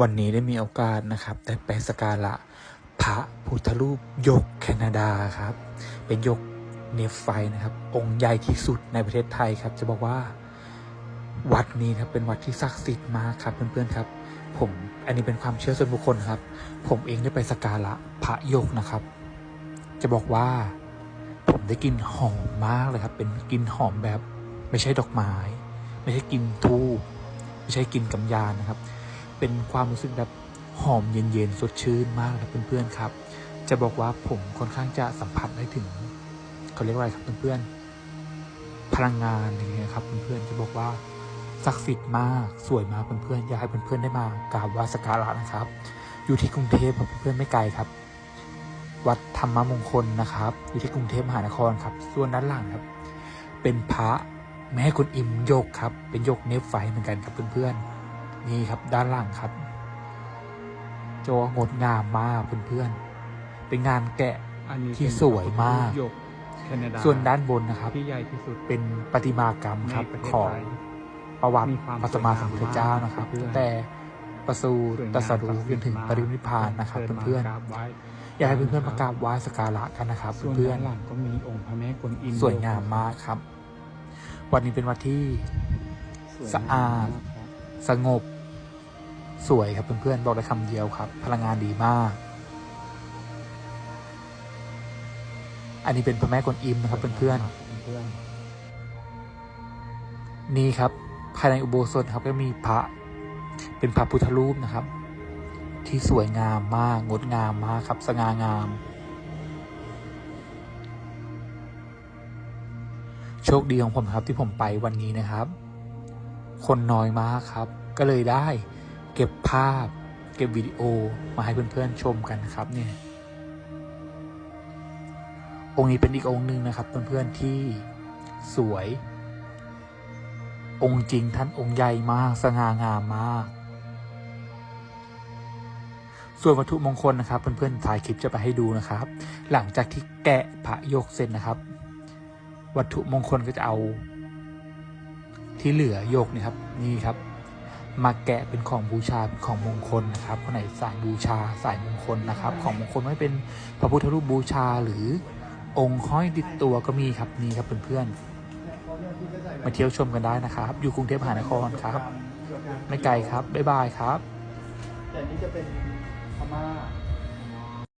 วันนี้ได้มีโอกาสนะครับได้ไปสักการะพระพุทธรูปยกแคนาดาครับ เป็นยกเนฟไฟนะครับ องค์ใหญ่ที่สุดในประเทศไทยครับ จะบอกว่าวัดนี้ครับเป็นวัดที่ศักดิ์สิทธิ์มากครับเพื่อนๆครับ ผมอันนี้เป็นความเชื่อส่วนบุคคลครับ ผมเองได้ไปสักการะพระยกนะครับ จะบอกว่า ผมได้กลินหอมมากเลยครับ เป็นกลินหอมแบบ ไม่ใช่ดอกไม้ ไม่ใช่กลินทูบไม่ใช่กลินกำยานนะครับ เป็นความรู้สึกแบบหอมเย็นๆสดชื่นมากครับเพื่อนๆครับ จะบอกว่าผมค่อนข้างจะสัมผัสได้ถึงเขาเรียกว่าอะไรครับเพื่อนๆพลังงานอย่างเงี้ยครับเพื่อนๆจะบอกว่าศักดิ์สิทธิ์มากสวยมากเพื่อนๆอยากให้เพื่อนๆได้มากราบไหว้สักการะนะครับ อยู่ที่กรุงเทพครับเพื่อนๆไม่ไกลครับ วัดธรรมมงคลนะครับ อยู่ที่กรุงเทพมหานครครับ ส่วนด้านหลังครับ เป็นพระแม่คุณอิมโยกครับ เป็นโยกเนฟไฟเหมือนกันครับเพื่อนๆ นี่ครับด้านหลังครับโจงดงามมากเพื่อนๆเป็นงานแกะอันนี้ที่เป็นสวยมากหยกแคนาดาส่วนด้านบนนะครับที่ใหญ่ที่สุดเป็นประติมากรรมครับในประเทศของไทยประวัติมีความพระสมมาสัมพุทธเจ้านะครับสวยงามมากตั้งแต่ประสูติสวยงามตรัสรู้จนถึงศักดิ์สิทธิ์มากปรินิพพานนะครับชิญมาเพื่อนกราบไหว้ๆอยากให้เพื่อนๆมากราบไหว้สักการะกันนะครับส่วนเพื่อด้านนหลังก็มีองค์พระแม่กวนอิมๆสวยงามมากครับ วันนี้เป็นวันที่สวยงมสะอาดมกครับสงบ สวยครับเพื่อนๆบอกได้คำเดียวครับ พลังงานดีมาก อันนี้เป็นพระแม่กวนอิมนะครับเพื่อนเพื่อนๆนี่ครับ ภายในอุโบสถครับก็มีพระ เป็นพระพุทธรูปนะครับ ที่สวยงามมากงดงามมากครับ สง่างาม โชคดีของผมครับที่ผมไปวันนี้นะครับ คนน้อยมากครับ ก็เลยได้ เก็บภาพ เก็บวิดีโอมาให้เพื่อนๆชมกันนะครับเนี่ยองค์นี้เป็นอีกองค์หนึ่งนะครับเพื่อนๆที่สวย องค์จริงท่านองค์ใหญ่มากสง่างามมาก ส่วนวัตถุมงคลนะครับ เพื่อนๆถ่ายคลิปจะไปให้ดูนะครับ หลังจากที่แกะพระยกเสร็จนะครับ วัตถุมงคลก็จะเอาที่เหลือโยกนี่ครับ นี่ครับ มาแกะเป็นของบูชาเป็นของมงคลนะครับคนไหนสายบูชาสายมงคลนะครับ ของมงคลไม่เป็นพระพุทธรูปบูชาหรือองค์ห้อยติดตัวก็มีครับนี่ครับเพื่อนๆมาเที่ยวชมกันได้นะครับ อยู่กรุงเทพมหานครครับ ไม่ไกลครับบ๊ายบายครับแต่นี่จะเป็นพม่า